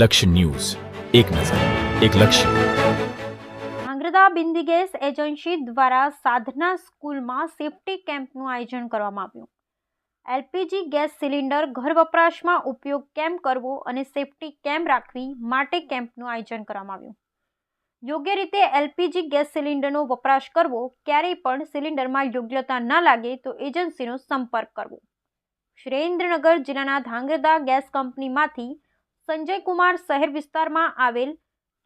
લક્ષ્ય ન્યૂઝ. એક નજર, એક લક્ષ્ય. આંગ્રદા બિંદી ગેસ એજન્સી દ્વારા સાધના સ્કૂલમાં સેફટી કેમ્પનું આયોજન કરવામાં આવ્યું. એલપીજી ગેસ સિલિન્ડર ઘર વપરાશમાં ઉપયોગ કેમ કરવો અને સેફટી કેમ રાખવી માટે કેમ્પનું આયોજન કરવામાં આવ્યું. યોગ્ય રીતે એલપીજી ગેસ સિલિન્ડરનો વપરાશ કરવો, ક્યારેય પણ સિલિન્ડરમાં યોગ્યતા ન લાગે તો એજન્સીનો સંપર્ક કરવો. સુરેન્દ્રનગર જિલ્લાના ધાંગ્રદા ગેસ કંપનીમાંથી સંજય કુમાર શહેર વિસ્તારમાં આવેલ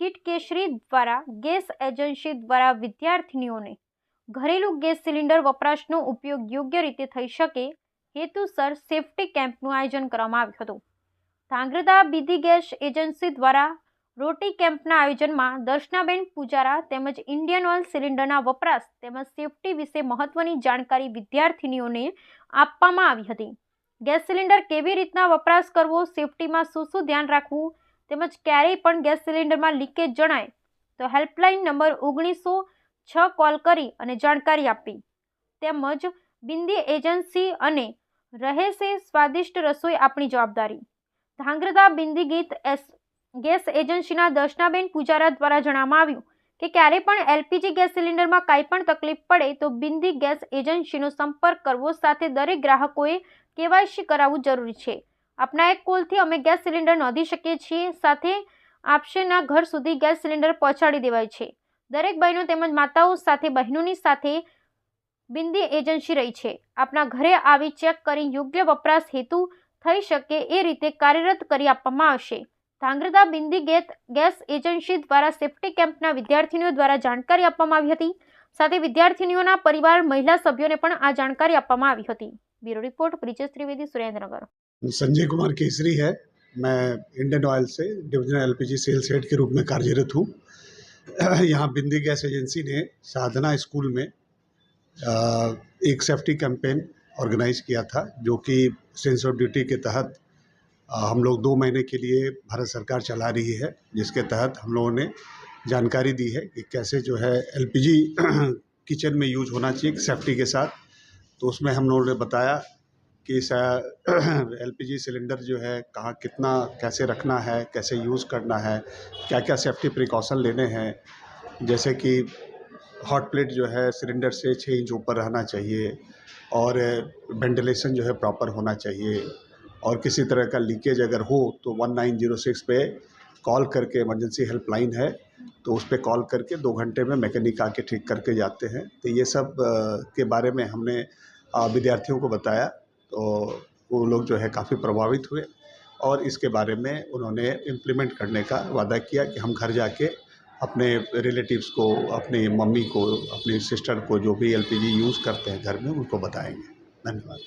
કિટ કેશરી દ્વારા ગેસ એજન્સી દ્વારા વિદ્યાર્થીનીઓને ઘરેલું ગેસ સિલિન્ડર વપરાશનો ઉપયોગ યોગ્ય રીતે થઈ શકે હેતુસર સેફટી કેમ્પનું આયોજન કરવામાં આવ્યું હતું. ધાંગ્રધા બીધી ગેસ એજન્સી દ્વારા રોટી કેમ્પના આયોજનમાં દર્શનાબેન પૂજારા તેમજ ઇન્ડિયન ઓઇલ સિલિન્ડરના વપરાશ તેમજ સેફટી વિશે મહત્વની જાણકારી વિદ્યાર્થીનીઓને આપવામાં આવી હતી. ગેસ સિલિન્ડર કેવી રીતના વપરાશ કરવો સેફટીમાં શું શું ધ્યાન રાખવું તેમજ ક્યારેય પણ ગેસ સિલિન્ડરમાં લીકેજ જણાય તો હેલ્પલાઇન નંબર ઓગણીસો છ કોલ કરી અને જાણકારી આપી. તેમજ બિંદી એજન્સી અને રહેશે સ્વાદિષ્ટ રસોઈ આપણી જવાબદારી. ધાંગ્રધા બિંદી ગીત એસ ગેસ એજન્સીના દર્શનાબેન પૂજારા દ્વારા જણાવવામાં આવ્યું કે ક્યારે પણ એલપીજી ગેસ સિલિન્ડરમાં કાંઈ પણ તકલીફ પડે તો બિંદી ગેસ એજન્સીનો સંપર્ક કરવો સાથે દરેક ગ્રાહકોએ કેવાયસી કરાવવું જરૂરી છે. આપના એક કોલથી અમે ગેસ સિલિન્ડર નોંધી શકીએ છીએ, સાથે આપશેના ઘર સુધી ગેસ સિલિન્ડર પહોંચાડી દેવાય છે. દરેક બહેનો તેમજ માતાઓ સાથે, બહેનોની સાથે બિંદી એજન્સી રહી છે. આપના ઘરે આવી ચેક કરી યોગ્ય વપરાશ હેતુ થઈ શકે એ રીતે કાર્યરત કરી આપવામાં આવશે. ધાંગ્રધા બિંદી ગેત, ગેસ એજન્સી દ્વારા સેફ્ટી કેમ્પના વિદ્યાર્થીનીઓ દ્વારા જાણકારી આપવામાં આવી હતી. સાથે વિદ્યાર્થીનીઓના પરિવાર, મહિલા સભ્યોને પણ આ જાણકારી આપવામાં આવી હતી. Bureau report Brijesh Trivedi Surendranagar. Sanjay Kumar Kesari है। मैं इंडियन ऑयल से, डिविजनल एलपीजी सेल्स हेड के रूप में कार्यरत हूँ। यहाँ बिंदी गैस एजेंसी ने साधना स्कूल में एक सेफ्टी कैंपेन ऑर्गेनाइज किया था, जो कि सेंस ऑफ़ ड्यूटी के तहत हम लोग दो महीने के लिए भारत सरकार चला रही है, जिसके तहत हम लोगों ने जानकारी दी है कि कैसे जो है एलपीजी किचन में यूज़ होना चाहिए सेफ्टी के साथ। तो उसमें हम लोगों ने बताया कि इस एलपीजी सिलेंडर जो है, कहाँ कितना, कैसे रखना है, कैसे यूज़ करना है क्या क्या सेफ्टी प्रिकॉशन लेने हैं। जैसे कि हॉट प्लेट जो है, सिलेंडर से छः इंच ऊपर रहना चाहिए और वेंटिलेशन जो है, प्रॉपर होना चाहिए। और किसी तरह का लीकेज अगर हो तो 1906 पे कॉल करके इमरजेंसी हेल्पलाइन है। तो उस पर कॉल करके दो घंटे में मैकेनिक आके ठीक करके जाते हैं। तो ये सब के बारे में हमने विद्यार्थियों को बताया। तो वो लोग जो है काफ़ी प्रभावित हुए और इसके बारे में उन्होंने इम्प्लीमेंट करने का वादा किया कि हम घर जाके अपने रिलेटिव्स को, अपनी मम्मी को, अपनी सिस्टर को जो भी एलपीजी यूज़ करते हैं घर में, उनको बताएँगे। धन्यवाद।